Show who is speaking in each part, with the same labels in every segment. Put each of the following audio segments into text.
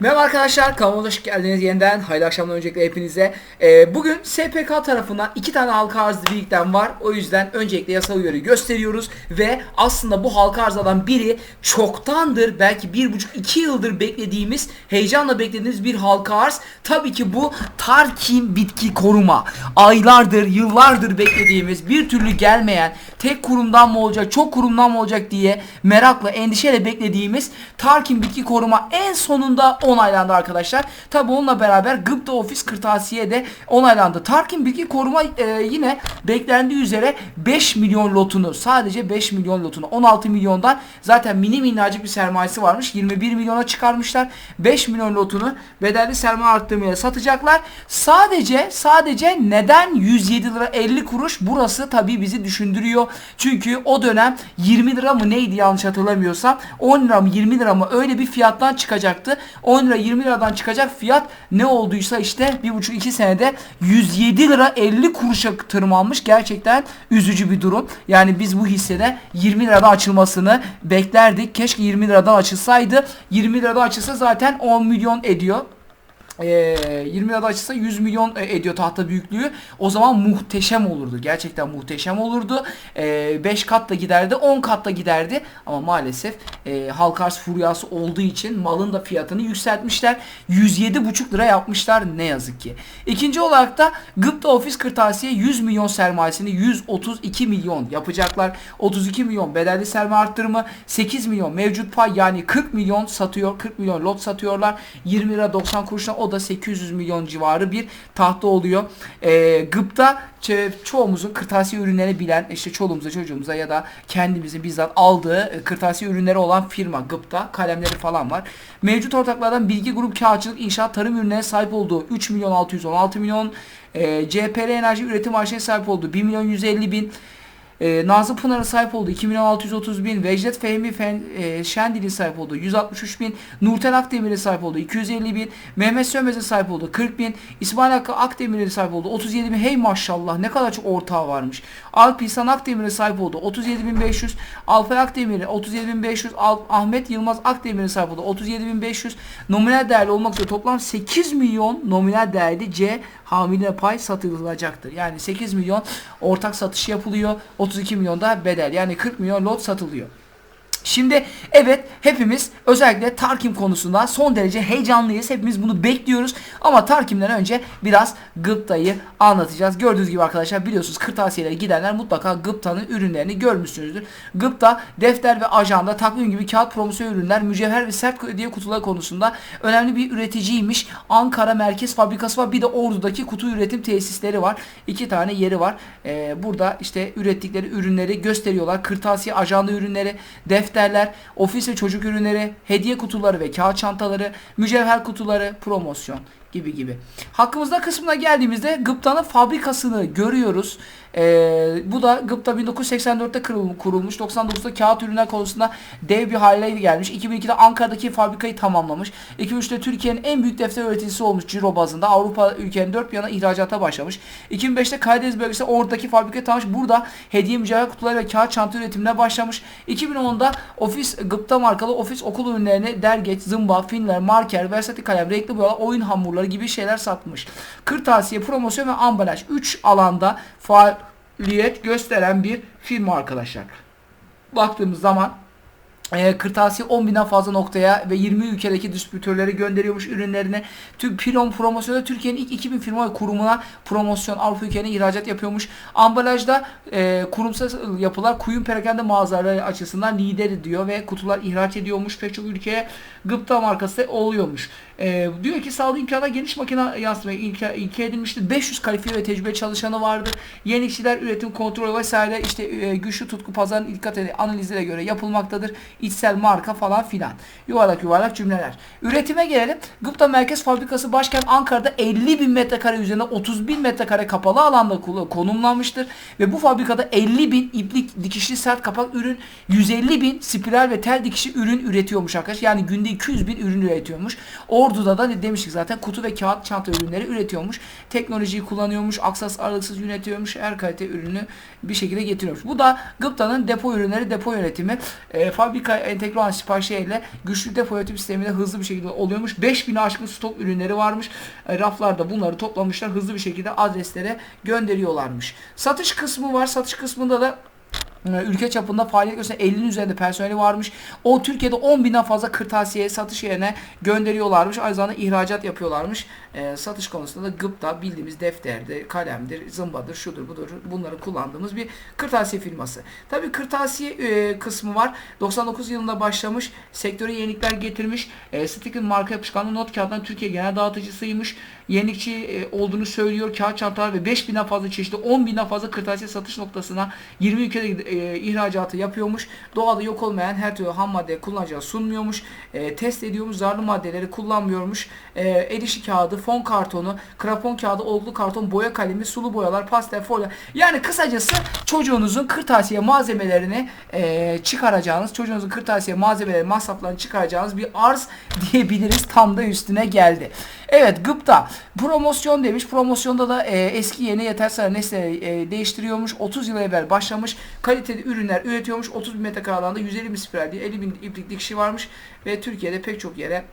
Speaker 1: Merhaba arkadaşlar kanalıma hoş geldiniz yeniden. Hayırlı akşamlar öncelikle hepinize. Ee, bugün SPK tarafından iki tane halka arz birlikten var. O yüzden öncelikle yasal uyarı gösteriyoruz. Ve aslında bu halka arzlardan biri çoktandır belki bir buçuk iki yıldır beklediğimiz heyecanla beklediğimiz bir halka arz. Tabii ki bu Tarkim bitki koruma. Aylardır yıllardır beklediğimiz bir türlü gelmeyen tek kurumdan mı olacak çok kurumdan mı olacak diye merakla endişeyle beklediğimiz Tarkim bitki koruma en sonunda onaylandı arkadaşlar. Tabi onunla beraber Gıpta Ofis Kırtasiye de onaylandı. Tarkin Bilgi Koruma e, yine beklendiği üzere 5 milyon lotunu sadece 5 milyon lotunu 16 milyondan zaten mini minnacık bir sermayesi varmış. 21 milyona çıkarmışlar. 5 milyon lotunu bedelli sermaye arttırmaya satacaklar. Sadece sadece neden 107 lira 50 kuruş burası tabi bizi düşündürüyor. Çünkü o dönem 20 lira mı neydi yanlış hatırlamıyorsam 10 lira mı 20 lira mı öyle bir fiyattan çıkacaktı. 10 lira 20 liradan çıkacak fiyat ne olduysa işte 1,5-2 senede 107 lira 50 kuruşa tırmanmış. Gerçekten üzücü bir durum. Yani biz bu hissede 20 liradan açılmasını beklerdik. Keşke 20 liradan açılsaydı. 20 liradan açılsa zaten 10 milyon ediyor e, 20 lirada açılsa 100 milyon ediyor tahta büyüklüğü. O zaman muhteşem olurdu. Gerçekten muhteşem olurdu. E, 5 kat da giderdi, 10 kat da giderdi. Ama maalesef e, halk arz furyası olduğu için malın da fiyatını yükseltmişler. 107,5 lira yapmışlar ne yazık ki. İkinci olarak da Gıpta Ofis Kırtasiye 100 milyon sermayesini 132 milyon yapacaklar. 32 milyon bedelli sermaye arttırımı, 8 milyon mevcut pay yani 40 milyon satıyor. 40 milyon lot satıyorlar. 20 lira 90 kuruşuna o da 800 milyon civarı bir tahta oluyor. E, Gıpta çoğumuzun kırtasiye ürünlerini bilen işte çoluğumuza çocuğumuza ya da kendimizin bizzat aldığı e, kırtasiye ürünleri olan firma Gıpta kalemleri falan var. Mevcut ortaklardan Bilgi Grup Kağıtçılık İnşaat Tarım ürünlerine sahip olduğu 3 milyon 616 milyon e, CPR Enerji Üretim AŞ'ye sahip olduğu 1 milyon 150 bin e, Nazım Pınar'a sahip olduğu 2 milyon 630 bin, Vecdet Fehmi Fen, e, Şendil'in sahip olduğu 163 bin, Nurten Akdemir'e sahip olduğu 250 bin, Mehmet Sönmez'e sahip olduğu 40 bin, İsmail Hakkı Akdemir'e sahip olduğu 37 bin. Hey maşallah ne kadar çok ortağı varmış. Alp İhsan Akdemir'e sahip olduğu 37 bin 500, Alpay Akdemir'e 37 bin 500, Alp, Ahmet Yılmaz Akdemir'e sahip olduğu 37 bin 500, nominal değerli olmak üzere toplam 8 milyon nominal değerli C hamile pay satılacaktır. Yani 8 milyon ortak satış yapılıyor. 32 milyon da bedel. Yani 40 milyon lot satılıyor. Şimdi evet hepimiz özellikle Tarkim konusunda son derece heyecanlıyız. Hepimiz bunu bekliyoruz. Ama Tarkim'den önce biraz Gıpta'yı anlatacağız. Gördüğünüz gibi arkadaşlar biliyorsunuz kırtasiyelere gidenler mutlaka Gıpta'nın ürünlerini görmüşsünüzdür. Gıpta defter ve ajanda takvim gibi kağıt promosyon ürünler mücevher ve sert hediye kutuları konusunda önemli bir üreticiymiş. Ankara merkez fabrikası var. Bir de Ordu'daki kutu üretim tesisleri var. İki tane yeri var. Ee, burada işte ürettikleri ürünleri gösteriyorlar. Kırtasiye ajanda ürünleri, defter defterler, ofis ve çocuk ürünleri, hediye kutuları ve kağıt çantaları, mücevher kutuları, promosyon gibi gibi. Hakkımızda kısmına geldiğimizde Gıpta'nın fabrikasını görüyoruz. Ee, bu da Gıpta 1984'te kurulmuş. 99'da kağıt ürünler konusunda dev bir hale gelmiş. 2002'de Ankara'daki fabrikayı tamamlamış. 2003'te Türkiye'nin en büyük defter üreticisi olmuş ciro bazında. Avrupa ülkenin dört bir yana ihracata başlamış. 2005'te Karadeniz bölgesi oradaki fabrikayı tamamlamış. Burada hediye mücevher kutuları ve kağıt çanta üretimine başlamış. 2010'da ofis Gıpta markalı ofis okul ürünlerini dergeç, zımba, finler, marker, versati kalem, renkli boyalar, oyun hamurları gibi şeyler satmış. Kırtasiye, promosyon ve ambalaj 3 alanda faaliyet gösteren bir firma arkadaşlar. Baktığımız zaman e, kırtasiye 10 binden fazla noktaya ve 20 ülkedeki distribütörleri gönderiyormuş ürünlerini. Tüm Pilon promosyonda Türkiye'nin ilk 2000 firma kurumuna promosyon Avrupa ülkelerine ihracat yapıyormuş. Ambalajda e, kurumsal yapılar kuyum perakende mağazaları açısından lideri diyor ve kutular ihraç ediyormuş pek çok ülkeye. Gıpta markası oluyormuş. E, diyor ki sağlığı imkanlar geniş makine yansıtmaya ilke, ilke edilmiştir. 500 kalifiye ve tecrübe çalışanı vardır. Yenilikçiler üretim kontrolü vesaire işte e, güçlü tutku pazarın dikkat analizlere göre yapılmaktadır içsel marka falan filan. Yuvarlak yuvarlak cümleler. Üretime gelelim. Gıpta Merkez Fabrikası başkent Ankara'da 50 bin metrekare üzerine 30 bin metrekare kapalı alanda konumlanmıştır. Ve bu fabrikada 50 bin iplik dikişli sert kapak ürün, 150 bin spiral ve tel dikişli ürün üretiyormuş arkadaşlar. Yani günde 200 bin ürün üretiyormuş. Ordu'da da demiştik zaten kutu ve kağıt çanta ürünleri üretiyormuş. Teknolojiyi kullanıyormuş. Aksas aralıksız yönetiyormuş. Her kalite ürünü bir şekilde getiriyormuş. Bu da Gıpta'nın depo ürünleri, depo yönetimi. E, fabrika entegre olan siparişleriyle güçlü depo yönetim sistemiyle hızlı bir şekilde oluyormuş. 5000 aşkın stok ürünleri varmış. E, raflarda bunları toplamışlar. Hızlı bir şekilde adreslere gönderiyorlarmış. Satış kısmı var. Satış kısmında da ülke çapında faaliyet gösteren 50'nin üzerinde personeli varmış. O Türkiye'de 10 binden fazla kırtasiye satış yerine gönderiyorlarmış. Aynı zamanda ihracat yapıyorlarmış. E, satış konusunda da gıpta bildiğimiz defterdir, kalemdir, zımbadır, şudur budur bunları kullandığımız bir kırtasiye firması. Tabi kırtasiye e, kısmı var. 99 yılında başlamış. Sektöre yenilikler getirmiş. E, Stick'in marka yapışkanlığı not kağıtlarının Türkiye genel dağıtıcısıymış. Yenilikçi e, olduğunu söylüyor. Kağıt çantalar ve 5000'den fazla çeşitli 10.000'den fazla kırtasiye satış noktasına 20 ülkede e, ihracatı yapıyormuş. Doğada yok olmayan her türlü ham madde kullanacağı sunmuyormuş. E, test ediyormuş. Zararlı maddeleri kullanmıyormuş. E, el işi kağıdı, fon kartonu, krapon kağıdı, olgu karton, boya kalemi, sulu boyalar, pastel, folyo. Yani kısacası çocuğunuzun kırtasiye malzemelerini e, çıkaracağınız, çocuğunuzun kırtasiye malzemeleri masraflarını çıkaracağınız bir arz diyebiliriz. Tam da üstüne geldi. Evet gıpta promosyon demiş. Promosyonda da e, eski yeni yeter sayı nesneleri e, değiştiriyormuş. 30 yıl evvel başlamış. Kaliteli ürünler üretiyormuş. 30 bin metrekare alanda 150 bin spiral diye 50 bin iplik dikişi varmış. Ve Türkiye'de pek çok yere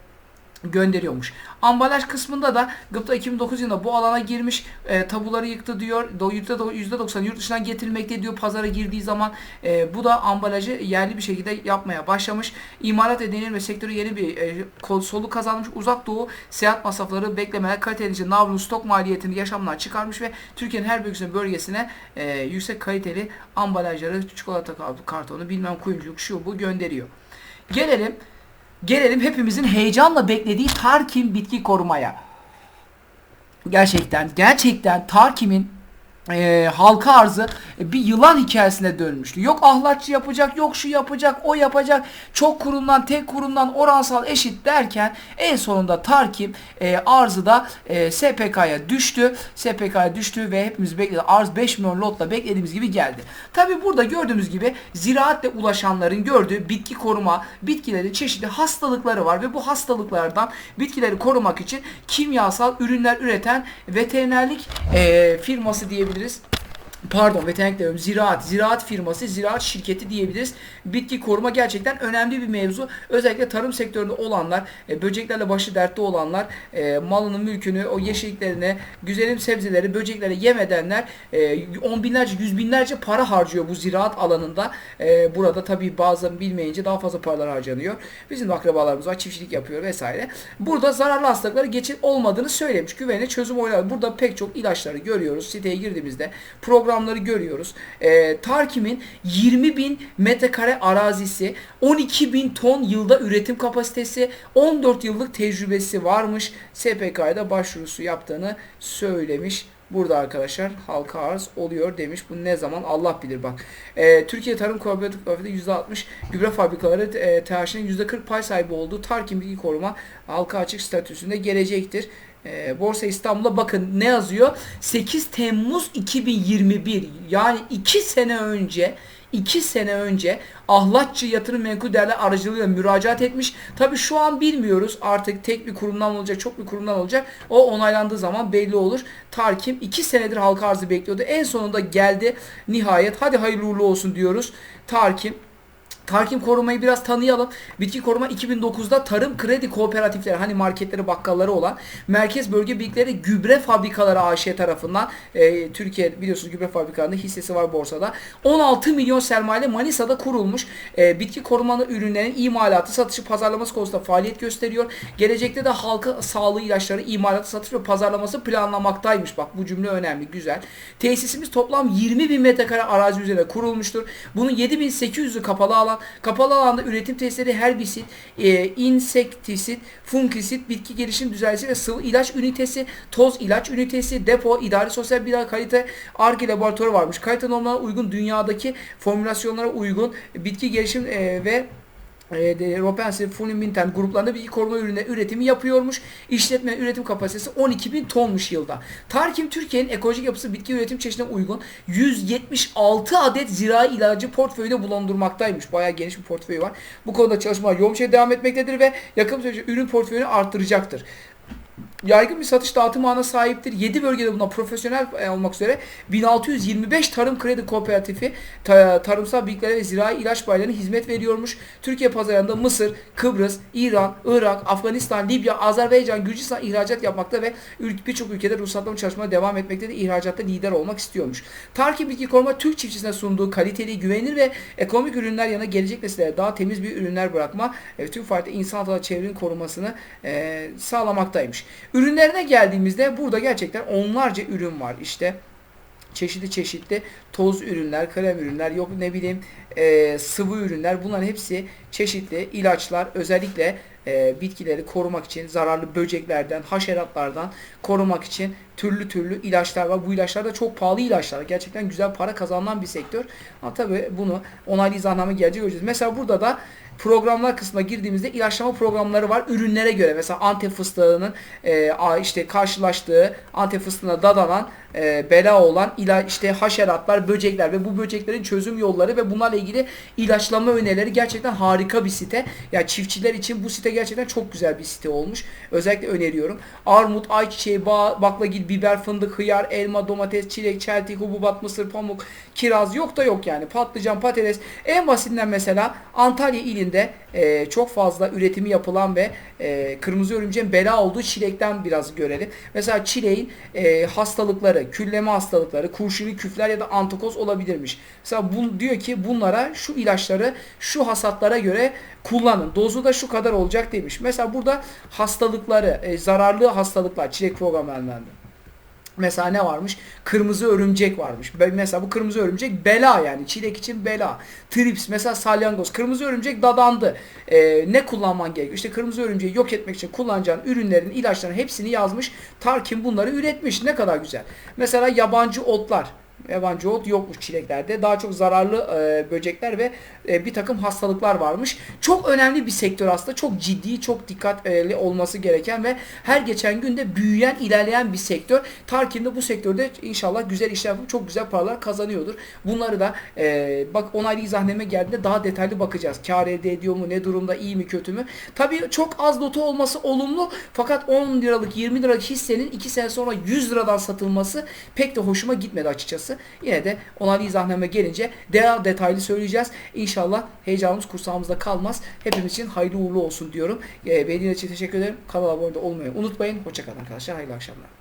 Speaker 1: gönderiyormuş. Ambalaj kısmında da Gıpta 2009 yılında bu alana girmiş e, tabuları yıktı diyor. %90 yurt dışından getirilmekte diyor pazara girdiği zaman. E, bu da ambalajı yerli bir şekilde yapmaya başlamış. İmalat edenir ve sektörü yeni bir e, solu kazanmış. Uzak Doğu seyahat masrafları beklemeler kaliteli navrun stok maliyetini yaşamdan çıkarmış ve Türkiye'nin her bölgesine, bölgesine e, yüksek kaliteli ambalajları, çikolata kartonu, bilmem kuyumculuk şu bu gönderiyor. Gelelim Gelelim hepimizin heyecanla beklediği Tarkim bitki korumaya. Gerçekten, gerçekten Tarkim'in e, halka arzı e, bir yılan hikayesine dönmüştü. Yok ahlatçı yapacak, yok şu yapacak, o yapacak. Çok kurumdan, tek kurumdan oransal eşit derken en sonunda Tarkim e, arzı da e, SPK'ya düştü. SPK'ya düştü ve hepimiz bekledi. Arz 5 milyon lotla beklediğimiz gibi geldi. Tabi burada gördüğümüz gibi ziraatle ulaşanların gördüğü bitki koruma, bitkilerin çeşitli hastalıkları var ve bu hastalıklardan bitkileri korumak için kimyasal ürünler üreten veterinerlik e, firması diyebiliriz diyebiliriz pardon veterinerlik diyorum ziraat, ziraat firması, ziraat şirketi diyebiliriz. Bitki koruma gerçekten önemli bir mevzu. Özellikle tarım sektöründe olanlar, e, böceklerle başı dertte olanlar, e, malının mülkünü, o yeşilliklerine, güzelim sebzeleri, böcekleri yemedenler e, on binlerce, yüz binlerce para harcıyor bu ziraat alanında. E, burada tabii bazen bilmeyince daha fazla paralar harcanıyor. Bizim akrabalarımız var, çiftçilik yapıyor vesaire. Burada zararlı hastalıkları geçit olmadığını söylemiş. Güvenli çözüm oylar. Burada pek çok ilaçları görüyoruz. Siteye girdiğimizde program rakamları görüyoruz. E, Tarkim'in 20 bin metrekare arazisi, 12 bin ton yılda üretim kapasitesi, 14 yıllık tecrübesi varmış. SPK'da başvurusu yaptığını söylemiş. Burada arkadaşlar halka arz oluyor demiş. Bu ne zaman Allah bilir bak. E, Türkiye Tarım Kooperatifleri %60 gübre fabrikaları e, TH'nin %40 pay sahibi olduğu Tarkim Bilgi Koruma halka açık statüsünde gelecektir. E, Borsa İstanbul'a bakın ne yazıyor? 8 Temmuz 2021 yani 2 sene önce 2 sene önce Ahlatçı Yatırım Menkul Değerler aracılığıyla müracaat etmiş. Tabi şu an bilmiyoruz artık tek bir kurumdan olacak çok bir kurumdan olacak. O onaylandığı zaman belli olur. Tarkim 2 senedir halka arzı bekliyordu. En sonunda geldi nihayet. Hadi hayırlı uğurlu olsun diyoruz. Tarkim Tarkim korumayı biraz tanıyalım. Bitki koruma 2009'da tarım kredi kooperatifleri hani marketleri bakkalları olan Merkez Bölge Birlikleri Gübre Fabrikaları AŞ tarafından e, Türkiye biliyorsunuz gübre fabrikalarında hissesi var borsada. 16 milyon sermaye Manisa'da kurulmuş. E, bitki korumalı ürünlerin imalatı, satışı, pazarlaması konusunda faaliyet gösteriyor. Gelecekte de halka sağlığı ilaçları imalatı, satış ve pazarlaması planlamaktaymış. Bak bu cümle önemli, güzel. Tesisimiz toplam 20 bin metrekare arazi üzerine kurulmuştur. Bunun 7800'ü kapalı alan Kapalı alanda üretim testleri herbisit, e, insektisit, fungisit, bitki gelişim düzenlisi ve sıvı ilaç ünitesi, toz ilaç ünitesi, depo, idari sosyal bir kalite ARGE laboratuvarı varmış. Kalite normlarına uygun dünyadaki formülasyonlara uygun bitki gelişim e, ve e, Ropensi, Fulminten gruplarında bilgi koruma ürünü üretimi yapıyormuş. İşletme üretim kapasitesi 12 bin tonmuş yılda. Tarkim Türkiye'nin ekolojik yapısı bitki üretim çeşidine uygun 176 adet zirai ilacı portföyde bulundurmaktaymış. Bayağı geniş bir portföyü var. Bu konuda çalışmalar yoğun bir devam etmektedir ve yakın sürece ürün portföyünü arttıracaktır. Yaygın bir satış dağıtım ağına sahiptir. 7 bölgede buna profesyonel e, olmak üzere 1625 tarım kredi kooperatifi ta- tarımsal bilgileri ve zirai ilaç bayilerine hizmet veriyormuş. Türkiye pazarında Mısır, Kıbrıs, İran, Irak, Afganistan, Libya, Azerbaycan, Gürcistan ihracat yapmakta ve birçok ülkede ruhsatlama çalışmalarına devam etmekte de ihracatta lider olmak istiyormuş. Tarki Bilgi Koruma Türk çiftçisine sunduğu kaliteli, güvenilir ve ekonomik ürünler yanına gelecek nesillere daha temiz bir ürünler bırakma ve tüm farklı insan ve çevrenin korumasını e, sağlamaktaymış. Ürünlerine geldiğimizde burada gerçekten onlarca ürün var işte çeşitli çeşitli toz ürünler, krem ürünler, yok ne bileyim e, sıvı ürünler bunların hepsi çeşitli ilaçlar özellikle e, bitkileri korumak için zararlı böceklerden, haşeratlardan korumak için türlü türlü ilaçlar var. Bu ilaçlar da çok pahalı ilaçlar. Gerçekten güzel para kazanılan bir sektör. Ama tabii bunu onaylı izahname gelecek göreceğiz. Mesela burada da programlar kısmına girdiğimizde ilaçlama programları var ürünlere göre. Mesela Antep fıstığının e, işte karşılaştığı Antep fıstığına dadanan e, bela olan ila işte haşeratlar, böcekler ve bu böceklerin çözüm yolları ve bunlarla ilgili ilaçlama önerileri gerçekten harika bir site. Ya çiftçiler için bu site gerçekten çok güzel bir site olmuş. Özellikle öneriyorum. Armut, ayçiçeği, bağ, baklagil, biber, fındık, hıyar, elma, domates, çilek, çeltik, hububat, mısır, pamuk, kiraz yok da yok yani. Patlıcan, patates. En basitinden mesela Antalya ilinde e, çok fazla üretimi yapılan ve e, kırmızı örümceğin bela olduğu çilekten biraz görelim. Mesela çileğin e, hastalıkları, külleme hastalıkları, kurşuni küfler ya da antokoz olabilirmiş. Mesela bu, diyor ki bunlara şu ilaçları şu hasatlara göre kullanın. Dozu da şu kadar olacak demiş. Mesela burada hastalıkları, e, zararlı hastalıklar çilek programlarında. Mesela ne varmış? Kırmızı örümcek varmış. Mesela bu kırmızı örümcek bela yani. Çilek için bela. Trips mesela salyangoz. Kırmızı örümcek dadandı. Ee, ne kullanman gerekiyor? İşte kırmızı örümceği yok etmek için kullanacağın ürünlerin, ilaçların hepsini yazmış. Tarkin bunları üretmiş. Ne kadar güzel. Mesela yabancı otlar. Yabancı ot yokmuş çileklerde. Daha çok zararlı e, böcekler ve e, bir takım hastalıklar varmış. Çok önemli bir sektör aslında. Çok ciddi, çok dikkatli olması gereken ve her geçen günde büyüyen, ilerleyen bir sektör. Tarkin de bu sektörde inşallah güzel işler yapıp çok güzel paralar kazanıyordur. Bunları da e, bak onaylı izahname geldiğinde daha detaylı bakacağız. Kar elde ediyor mu, ne durumda, iyi mi, kötü mü? Tabii çok az notu olması olumlu fakat 10 liralık, 20 liralık hissenin 2 sene sonra 100 liradan satılması pek de hoşuma gitmedi Yine de onaylı izahname gelince daha detaylı söyleyeceğiz. İnşallah heyecanımız kursağımızda kalmaz. Hepimiz için hayırlı uğurlu olsun diyorum. E, Beğendiğiniz için teşekkür ederim. Kanala abone olmayı unutmayın. Hoşçakalın arkadaşlar. Hayırlı akşamlar.